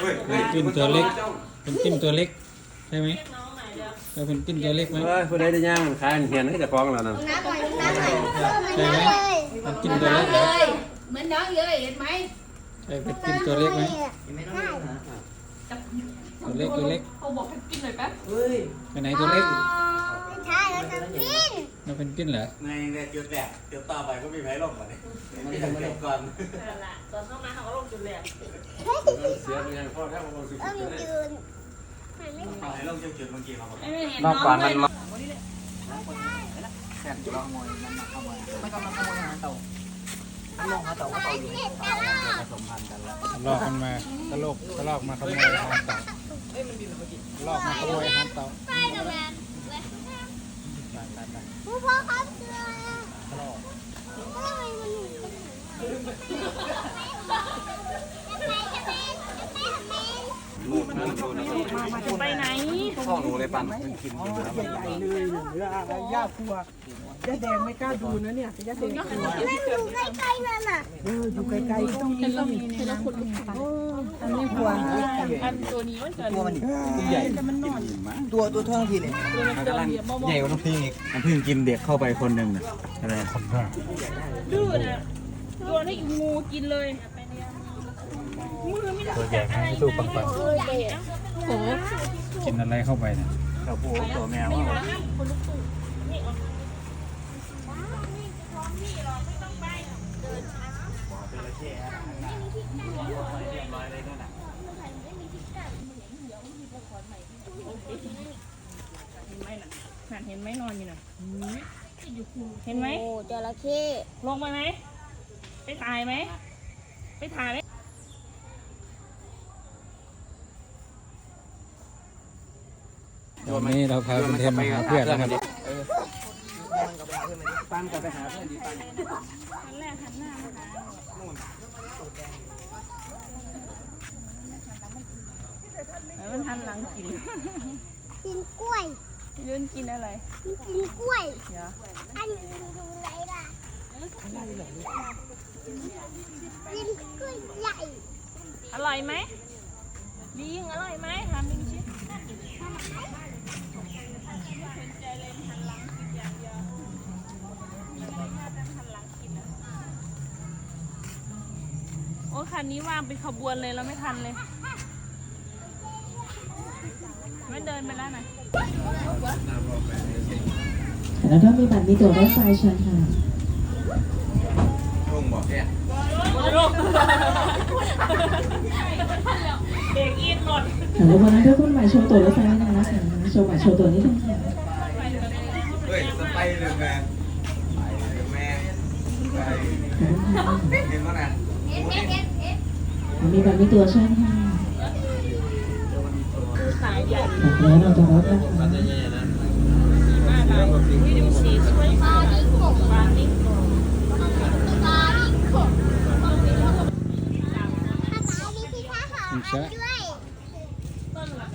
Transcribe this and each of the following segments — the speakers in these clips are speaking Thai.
เฮ้ยเฮ้ยจิ้มตัวเล็ก เป็นจิ้มตัวเล็กใช่ไหมเราเป็นจิ้มตัวเล็กไหมเอ้ยผู้ใดได้ย่างขายเหียนให้เจะฟ้าของแล้วนั่นน้ำหน่อยน้ำหน่อยใช่ไหมเป็นจิ้มตัวเล็กเหรอเหมือนน้องเลยเห็นไหมใช่เป็นจิ้มตัวเล็กไหมตัวเล็กตัวเล็กเขาบอกให้กินหน่อยแป๊บไปไหนตัวเล็ก นเราเป็นจิ้นเหรอในในจุดแรกเดี๋ยวต่อไปก็มีไผ่ลงก่อนนี่ไม่ต้องเก็บก่อนนั่นแหละตอนเข้ามาเขาก็ลงจุดแรกเสียไปยังพ่อแท้บ่สิบเออมันยืนมันไม่ไผ่ลงจุดเมื่อกี้เขาบอกไม่เห็นน้องเลยเห็นธุ์กันแล้วลอกมันมาตะลกตะลอกมาขโมยอาหารเต่าลอกมาขโมยหาเต่า ไปกับแมน ไปไปไป ผู้ พ่อครับเกลือทำไมมันหนีไพ่อหนูเลยปั่นใหญ่เลยย่าย่ากลัวย่าแดงไม่กล้าดูนะเนี่ยย่าแดงกลัวมันอยู่ใกล้ๆนั่นน่ะเอออยู่ไกลๆก็ต้องมีต้องมีนะอันนี้กลัวอันตัวนี้มันเกิดตัวมันใหญ่ตัวตัวเท่าทีเลยมันกำลังใหญ่กว่าน้ำผึ้งอีกน้ำผึ้งกินเด็กเข้าไปคนหนึ่งน่ะอะไรดื้อนะโยนให้งูกินเลยมือไม่ได้ตัวใหญ่ไหมสู้ปังปัง โอ้กินอะไรเข้าไปเนี่ยกับผู้ตัวแมวหันเห็นไหมนอนอยู่น่ะเห็นไหมโอ้จระเข้ลงไปไหม ไปถ่ายไหม ไปถ่ายไหม วันนี้เราพาคุณเทนมาหาเพื่อนนะครับปังกลับไปหาเพื่อนดีปังหันแรกหันหน้ามาหาแล้วมันหันหลังกินกินกล้วยยืนกินอะไร กินกล้วยเดี๋ยวอันนี้ดูอะไรล่ะกินกล้วยใหญ่ อร่อยไหมลิงอร่อยไหมถามลิง ชิโอ้คันนี้วางเป็นขบวนเลยเราไม่ทันเลยไม่เดินไปแล้วนะแล้วถ้ามีบัตรมีตั๋วรถไฟเชิญค่ะลุงบอกแกเด็กอีนหมดค่ะแล้ววันนั้นถ้าคุณหมายโชว์ตั๋วรถไฟไม่นานนะคะโชว์หมายโชว์ตั๋วนิดนึงค่ะเฮ้ยสไปเดอร์แมนไปเดอร์แมนไปเห็นมั้ยนะ มีบัตรมีตัวเชิญค่ะสายใหญ่แล้วเราจะรับนะคะมากเลยวิดูสีสวยมากปลาลิงโกปลาลิงขบถ้าตายมีที่ท่าหาด้วย ต้นละ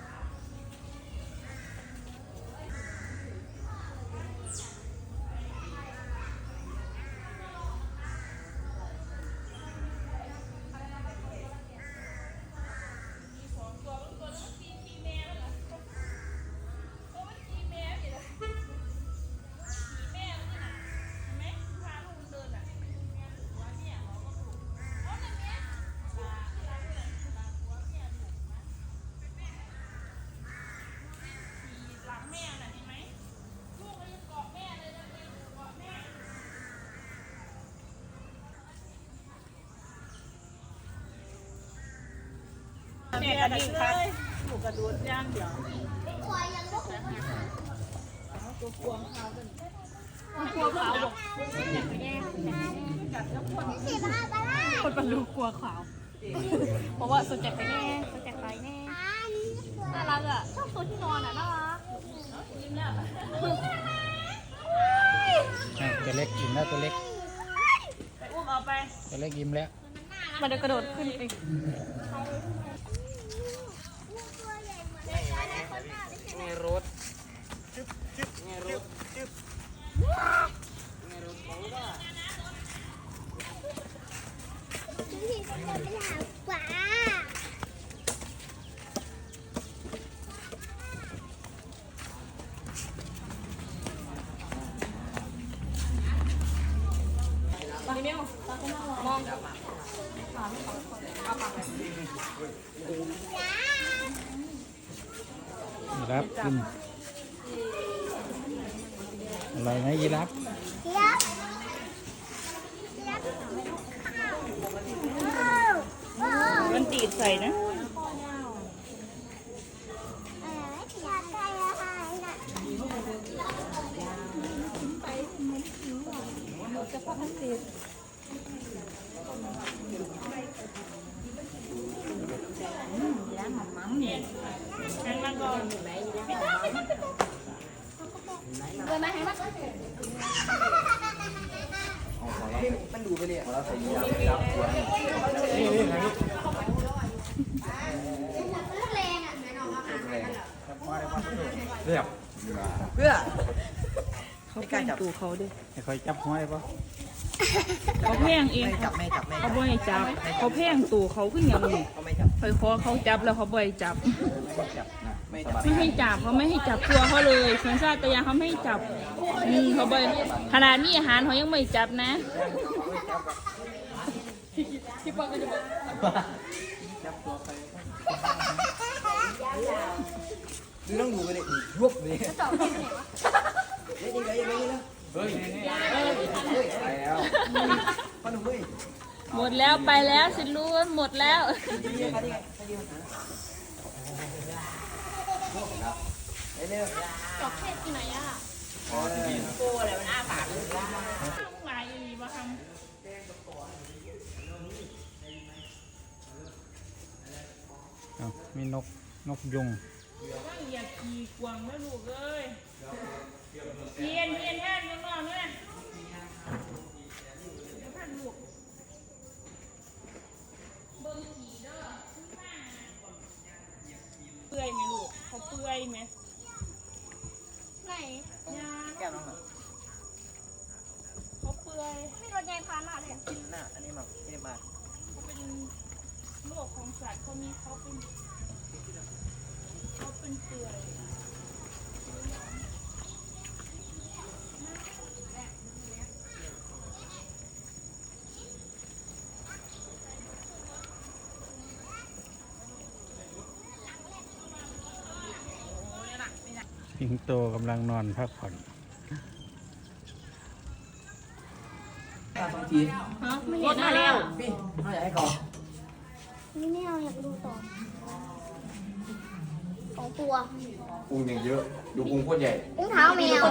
แม่กระดิ่งครับหมูกระดูดย่างเดี๋ยวควายยังไม่คุ้มตัวกวงเขาเป็นกลัวขาวบอกสี่คนบรรลุกลัวขาว เพราะว่าสนใจไปแน่สนใจไปแน่น่ารักอะชอบตัวที่นอนอะน่ารักอะตัวเล็กอิ่มแล้วตัวเล็กไปอุ้มเอาไปตัวเล็กอิ่มแล้ว มันจะกระโดดขึ้นไป ไงรถไงรถพี่ก็จะไปหาปลารับกินอร่อยไหมยีรับเดี๋ยวเดี๋ยวว้าวว้าวมั นตีดใส่นะเอออยากได้อะไรน่ะงั้นมาก่อนเปิดมาให้มา มันดูไปเลยเราใส่ยาจับหัวนี่นี่ไหนแรงอะเรียบเพื่อเขาแกล้งตูเขาดิให้คอยจับห้อยปะเขาเพ่งเองไม่จับไม่จับไม่เขาบ่ให้จับเขาเพ่งตัวเขาขึ้นอย่างนี้เขา ไม่จับคอยคอเขาจับแล้วเขาบ่ให้จับ ไม่จับนะไม่จับไม่ให้จับเขาไม่ให้จับตัวเขาเลยสัญชาตญาณเขาไม่ให้จับอืมเขาบ่อยขนาดมีอาหารเขายังไม่จับนะคือต้องดูไปเลยยุบเลยต่อไปไหนวะเดี๋ยวเดี๋ยวเดี๋ยวเดี๋ยว เฮ้ยไปแล้ว มาหนุ่มเว้ย หมดแล้วไปแล้วสิลูนหมดแล้วเร็วดอกเทศที่ไหนอะพอที่นี่หลายอีหลีบ่ทำเอามีนกนกยุงว่าอย่าขี่กวางนะลูกเอ้ยเพียนเพียนแท่นข้างนอกด้วยท่านลูกเบิ่งขี่เด้อเปื่อยไหมลูกเขาเปื่อย ไหมไหนยาแก้มน้องหน่อยเขาเปื่อยไม่รถยายพามาเลยกินหน้าอันนี้มาเจ็บมาเขาเป็นโรคของสัตว์เขามีเขาเป็นเขาเป็นเปื่อย สิงโตกำลังนอนพักผ่อนสองทีรถมาแล้วพี่เขาอยากให้ก่อนนี่ไม่เอาอยากดูต่อสองตัวพุงอย่างเยอะ ดูพุงโคตรใหญ่อุ้งเท้าแมว